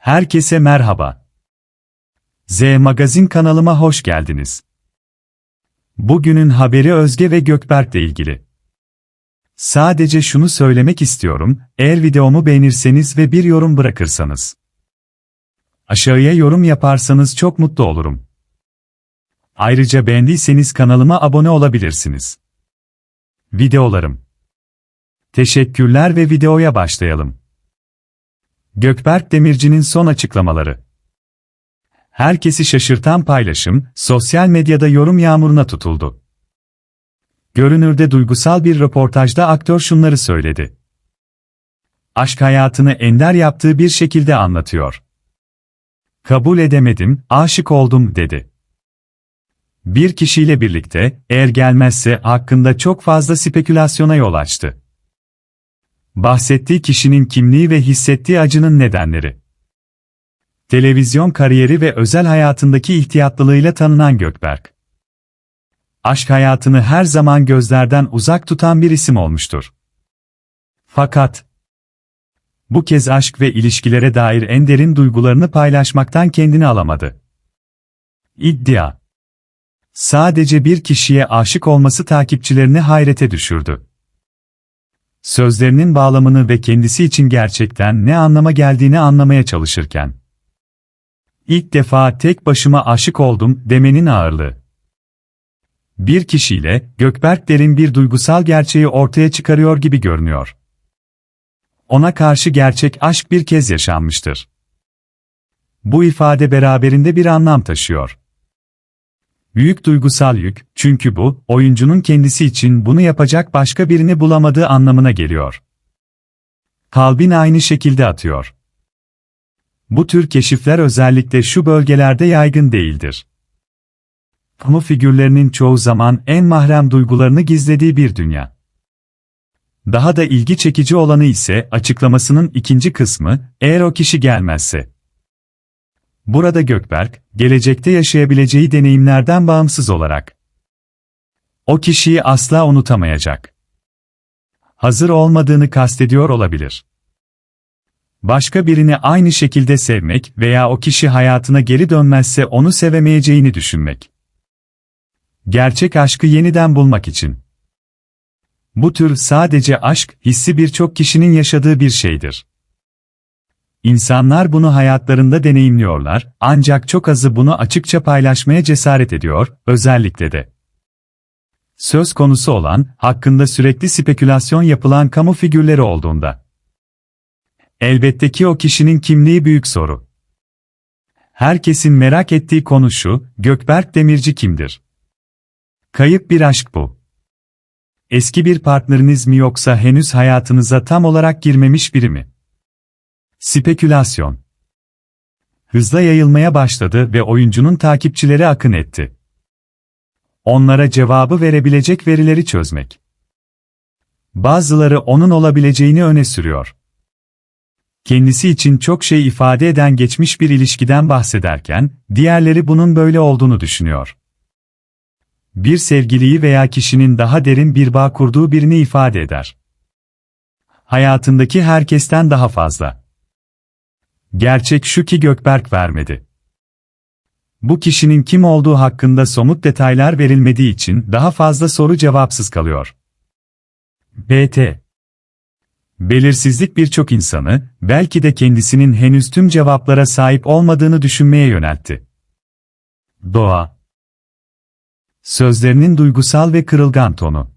Herkese merhaba. Z Magazin kanalıma hoş geldiniz. Bugünün haberi Özge ve Gökberk'le ilgili. Sadece şunu söylemek istiyorum, eğer videomu beğenirseniz ve bir yorum bırakırsanız. Aşağıya yorum yaparsanız çok mutlu olurum. Ayrıca beğendiyseniz kanalıma abone olabilirsiniz. Videolarım. Teşekkürler ve videoya başlayalım. Gökberk Demirci'nin son açıklamaları. Herkesi şaşırtan paylaşım, sosyal medyada yorum yağmuruna tutuldu. Görünürde duygusal bir röportajda aktör şunları söyledi. Aşk hayatını ender yaptığı bir şekilde anlatıyor. Kabul edemedim, aşık oldum, dedi. Bir kişiyle birlikte, eğer gelmezse hakkında çok fazla spekülasyona yol açtı. Bahsettiği kişinin kimliği ve hissettiği acının nedenleri. Televizyon kariyeri ve özel hayatındaki ihtiyatlılığıyla tanınan Gökberk. Aşk hayatını her zaman gözlerden uzak tutan bir isim olmuştur. Fakat bu kez aşk ve ilişkilere dair en derin duygularını paylaşmaktan kendini alamadı. İddia Sadece bir kişiye aşık olması takipçilerini hayrete düşürdü sözlerinin bağlamını ve kendisi için gerçekten ne anlama geldiğini anlamaya çalışırken. İlk defa tek başıma aşık oldum demenin ağırlığı. Bir kişiyle, Gökberk derin bir duygusal gerçeği ortaya çıkarıyor gibi görünüyor. Ona karşı gerçek aşk bir kez yaşanmıştır. Bu ifade beraberinde bir anlam taşıyor. Büyük duygusal yük, çünkü bu, oyuncunun kendisi için bunu yapacak başka birini bulamadığı anlamına geliyor. Kalbin aynı şekilde atıyor. Bu tür keşifler özellikle şu bölgelerde yaygın değildir. Kamu figürlerinin çoğu zaman en mahrem duygularını gizlediği bir dünya. Daha da ilgi çekici olanı ise açıklamasının ikinci kısmı, eğer o kişi gelmezse. Burada Gökberk, gelecekte yaşayabileceği deneyimlerden bağımsız olarak o kişiyi asla unutamayacak. Hazır olmadığını kastediyor olabilir. Başka birini aynı şekilde sevmek veya o kişi hayatına geri dönmezse onu sevemeyeceğini düşünmek. Gerçek aşkı yeniden bulmak için. Bu tür sadece aşk hissi birçok kişinin yaşadığı bir şeydir. İnsanlar bunu hayatlarında deneyimliyorlar, ancak çok azı bunu açıkça paylaşmaya cesaret ediyor, özellikle de. Söz konusu olan, hakkında sürekli spekülasyon yapılan kamu figürleri olduğunda. Elbette ki o kişinin kimliği büyük soru. Herkesin merak ettiği konu şu, Gökberk Demirci kimdir? Kayıp bir aşk bu. Eski bir partneriniz mi yoksa henüz hayatınıza tam olarak girmemiş biri mi? Spekülasyon hızla yayılmaya başladı ve oyuncunun takipçileri akın etti. Onlara cevabı verebilecek verileri çözmek. Bazıları onun olabileceğini öne sürüyor. Kendisi için çok şey ifade eden geçmiş bir ilişkiden bahsederken, diğerleri bunun böyle olduğunu düşünüyor. Bir sevgiliyi veya kişinin daha derin bir bağ kurduğu birini ifade eder. Hayatındaki herkesten daha fazla. Gerçek şu ki Gökberk vermedi. Bu kişinin kim olduğu hakkında somut detaylar verilmediği için daha fazla soru cevapsız kalıyor. BT Belirsizlik birçok insanı, belki de kendisinin henüz tüm cevaplara sahip olmadığını düşünmeye yöneltti. Doğa Sözlerinin duygusal ve kırılgan tonu